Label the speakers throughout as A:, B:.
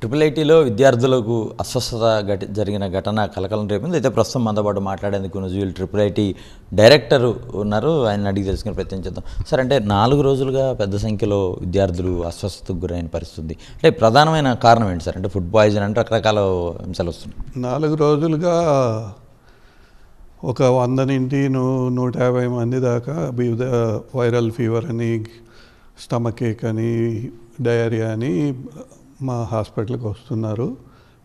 A: Triple ఐటీలో విద్యార్థులకు అస్వస్థత ఘట జరిగిన ఘటన కలకలం రేపింది. అయితే ప్రస్తుతం మనతో పాటు మాట్లాడేందుకు నుజుల్ ట్రిపుల్ ఐటీ డైరెక్టర్ ఉన్నారు. ఆయన అడిగి తెలుసుకుని ప్రయత్నం చేద్దాం. సార్ అంటే నాలుగు రోజులుగా పెద్ద సంఖ్యలో విద్యార్థులు అస్వస్థతకు గురైన పరిస్థితి అంటే ప్రధానమైన కారణం ఏంటి సార్? అంటే ఫుడ్ పాయిజన్ అంటే రకరకాల అంశాలు వస్తున్నాయి.
B: నాలుగు రోజులుగా ఒక వంద నుండి నూ- నూట యాభై మంది దాకా వివిధ వైరల్ ఫీవర్ అని స్టమక్ ఏక్ అని డయేరియా అని మా హాస్పిటల్కి వస్తున్నారు.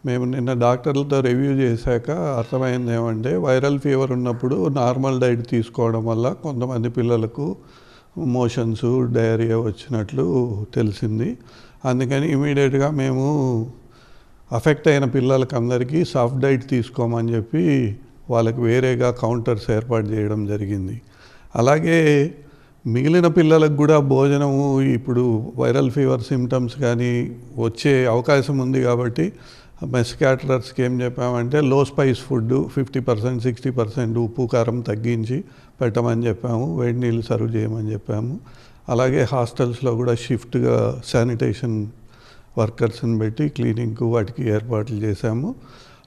B: మేము నిన్న డాక్టర్లతో రివ్యూ చేశాక అర్థమైంది ఏమంటే వైరల్ ఫీవర్ ఉన్నప్పుడు నార్మల్ డైట్ తీసుకోవడం వల్ల కొంతమంది పిల్లలకు మోషన్స్ డయేరియా వచ్చినట్లు తెలిసింది. అందుకని ఇమీడియట్గా మేము అఫెక్ట్ అయిన పిల్లలకి అందరికీ సాఫ్ట్ డైట్ తీసుకోమని చెప్పి వాళ్ళకి వేరేగా కౌంటర్స్ ఏర్పాటు చేయడం జరిగింది. అలాగే మిగిలిన పిల్లలకు కూడా భోజనము ఇప్పుడు వైరల్ ఫీవర్ సిమ్టమ్స్ కానీ వచ్చే అవకాశం ఉంది కాబట్టి మెస్ క్యాటరర్స్కి ఏం చెప్పామంటే low spice food fifty percent sixty percent ఉప్పు కారం తగ్గించి పెట్టమని చెప్పాము. వేడి నీళ్ళు సర్వ్ చేయమని చెప్పాము. అలాగే హాస్టల్స్లో కూడా షిఫ్ట్గా శానిటేషన్ వర్కర్స్ని పెట్టి క్లీనింగ్కు వాటికి ఏర్పాట్లు చేశాము.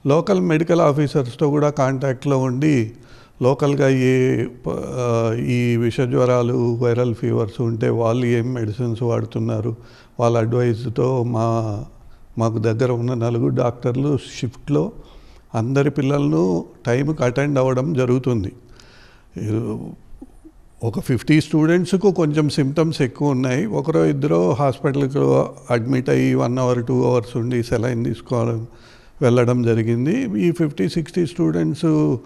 B: లోకల్ మెడికల్ ఆఫీసర్స్తో కూడా కాంటాక్ట్లో ఉండి లోకల్గా ఏ ఈ విష జ్వరాలు వైరల్ ఫీవర్స్ ఉంటే వాళ్ళు ఏం మెడిసిన్స్ వాడుతున్నారు? వాళ్ళ అడ్వైజ్తో మా మాకు దగ్గర ఉన్న నలుగురు డాక్టర్లు షిఫ్ట్లో అందరి పిల్లలను టైంకి అటెండ్ అవ్వడం జరుగుతుంది. ఒక ఫిఫ్టీ స్టూడెంట్స్కు కొంచెం సిమ్టమ్స్ ఎక్కువ ఉన్నాయి. ఒకరో ఇద్దరు హాస్పిటల్కి అడ్మిట్ అయ్యి వన్ అవర్ టూ అవర్స్ ఉండి సెలైన్ తీసుకోవడం వెళ్ళడం జరిగింది. ఈ ఫిఫ్టీ సిక్స్టీ స్టూడెంట్స్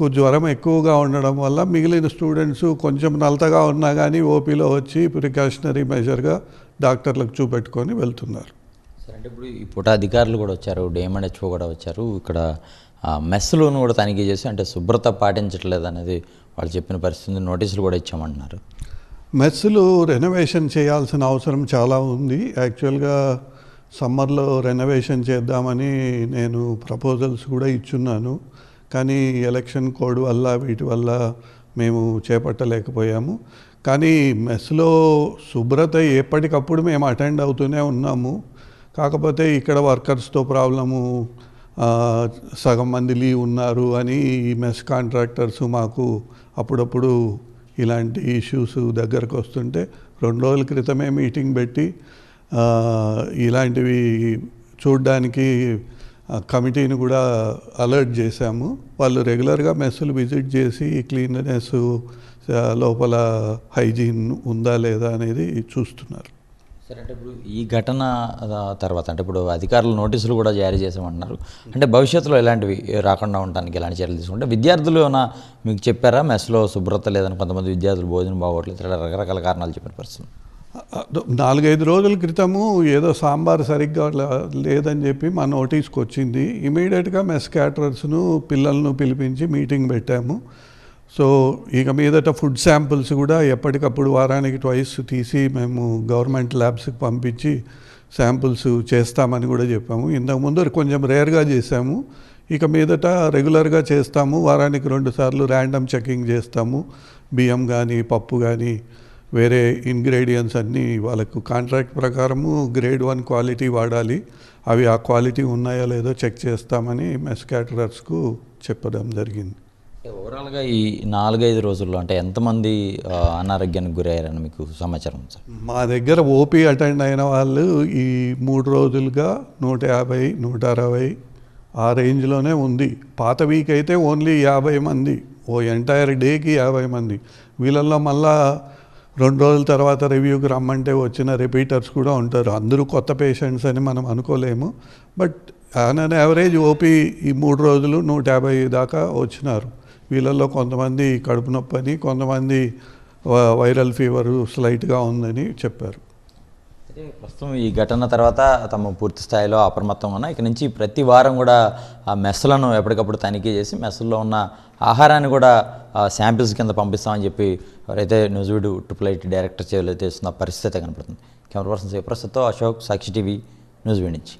B: స్టూడెంట్స్కు జ్వరం ఎక్కువగా ఉండడం వల్ల మిగిలిన స్టూడెంట్స్ కొంచెం నలతగా ఉన్నా కానీ ఓపీలో వచ్చి ప్రికాషనరీ మెజర్గా డాక్టర్లకు చూపెట్టుకొని వెళ్తున్నారు.
A: సార్ అంటే ఇప్పుడు ఈ పూట అధికారులు కూడా వచ్చారు డిఎంఎన్హెచ్ఓ కూడా వచ్చారు. ఇక్కడ ఆ, మెస్సులను కూడా తనిఖీ చేసి అంటే శుభ్రత పాటించట్లేదు అనేది వాళ్ళు చెప్పిన పరిస్థితి నోటీసులు కూడా ఇచ్చామంటున్నారు.
B: మెస్సులు రెనోవేషన్ చేయాల్సిన అవసరం చాలా ఉంది. యాక్చువల్గా సమ్మర్లో రెనోవేషన్ చేద్దామని నేను ప్రపోజల్స్ కూడా ఇచ్చున్నాను. కానీ ఎలక్షన్ కోడ్ వల్ల వీటి వల్ల మేము చేపట్టలేకపోయాము. కానీ మెస్లో శుభ్రత ఎప్పటికప్పుడు మేము అటెండ్ అవుతూనే ఉన్నాము. కాకపోతే ఇక్కడ వర్కర్స్తో ప్రాబ్లము సగం మంది లీవ్ ఉన్నారు అని ఈ మెస్ కాంట్రాక్టర్స్ మాకు అప్పుడప్పుడు ఇలాంటి ఇష్యూస్ దగ్గరకు వస్తుంటే రెండు రోజుల క్రితమే మీటింగ్ పెట్టి ఇలాంటివి చూడడానికి కమిటీని కూడా అలర్ట్ చేశాము. వాళ్ళు రెగ్యులర్గా మెస్సులు విజిట్ చేసి క్లీన్నెస్ లోపల హైజీన్ ఉందా లేదా అనేది చూస్తున్నారు.
A: సరే అంటే ఇప్పుడు ఈ ఘటన తర్వాత అంటే ఇప్పుడు అధికారులు నోటీసులు కూడా జారీ చేసామంటున్నారు అంటే భవిష్యత్తులో ఇలాంటివి రాకుండా ఉండడానికి ఎలాంటి చర్యలు తీసుకుంటే విద్యార్థులు ఏమైనా మీకు చెప్పారా? మెస్లో శుభ్రత లేదని కొంతమంది విద్యార్థులు భోజనం బాగోట్లేదు రకరకాల కారణాలు చెప్పిన పరిస్థితి
B: నాలుగైదు రోజుల క్రితము ఏదో సాంబార్ సరిగ్గా లేదని చెప్పి మా నోటీస్కి వచ్చింది ఇమీడియట్గా మెస్ క్యాటరర్స్ను పిల్లలను పిలిపించి మీటింగ్ పెట్టాము. సో ఇక మీదట ఫుడ్ శాంపుల్స్ కూడా ఎప్పటికప్పుడు వారానికి ట్వైస్ తీసి మేము గవర్నమెంట్ ల్యాబ్స్కి పంపించి శాంపుల్స్ చేస్తామని కూడా చెప్పాము. ఇంతకుముందు కొంచెం రేర్గా చేశాము. ఇక మీదట రెగ్యులర్గా చేస్తాము. వారానికి రెండు సార్లు ర్యాండమ్ చెకింగ్ చేస్తాము. బియ్యం కానీ పప్పు కానీ వేరే ఇంగ్రీడియంట్స్ అన్నీ వాళ్ళకు కాంట్రాక్ట్ ప్రకారము గ్రేడ్ వన్ క్వాలిటీ వాడాలి. అవి ఆ క్వాలిటీ ఉన్నాయో లేదో చెక్ చేస్తామని మెస్ క్యాటరర్స్కు చెప్పడం జరిగింది.
A: ఓవరాల్గా ఈ నాలుగైదు రోజుల్లో అంటే ఎంతమంది అనారోగ్యానికి గురయ్యారని మీకు సమాచారం సార్
B: మా దగ్గర ఓపీ అటెండ్ అయిన వాళ్ళు ఈ మూడు రోజులుగా నూట యాభై నూట అరవై ఆ రేంజ్లోనే ఉంది. పాత వీక్ అయితే ఓన్లీ యాభై మంది. ఓ ఎంటైర్ డేకి యాభై మంది. వీళ్ళల్లో మళ్ళా రెండు రోజుల తర్వాత రివ్యూకి రమ్మంటే వచ్చిన రిపీటర్స్ కూడా ఉంటారు. అందరూ కొత్త పేషెంట్స్ అని మనం అనుకోలేము. But on an average OP ఈ మూడు రోజులు నూట యాభై దాకా వచ్చినారు. వీళ్ళల్లో కొంతమంది కడుపు నొప్పి అని కొంతమంది వైరల్ ఫీవర్ స్లైట్గా ఉందని చెప్పారు.
A: అయితే ప్రస్తుతం ఈ ఘటన తర్వాత తమ పూర్తి స్థాయిలో అప్రమత్తం ఉన్న ఇక నుంచి ప్రతి వారం కూడా ఆ మెస్సులను ఎప్పటికప్పుడు తనిఖీ చేసి మెస్సుల్లో ఉన్న ఆహారాన్ని కూడా శాంపిల్స్ కింద పంపిస్తామని చెప్పి ఎవరైతే news video triple IT director చేస్తున్న పరిస్థితి కనపడుతుంది. కెమెరా పర్సన్ శివప్రసాద్తో అశోక్ సాక్షి టీవీ న్యూస్వీడ్ నుంచి.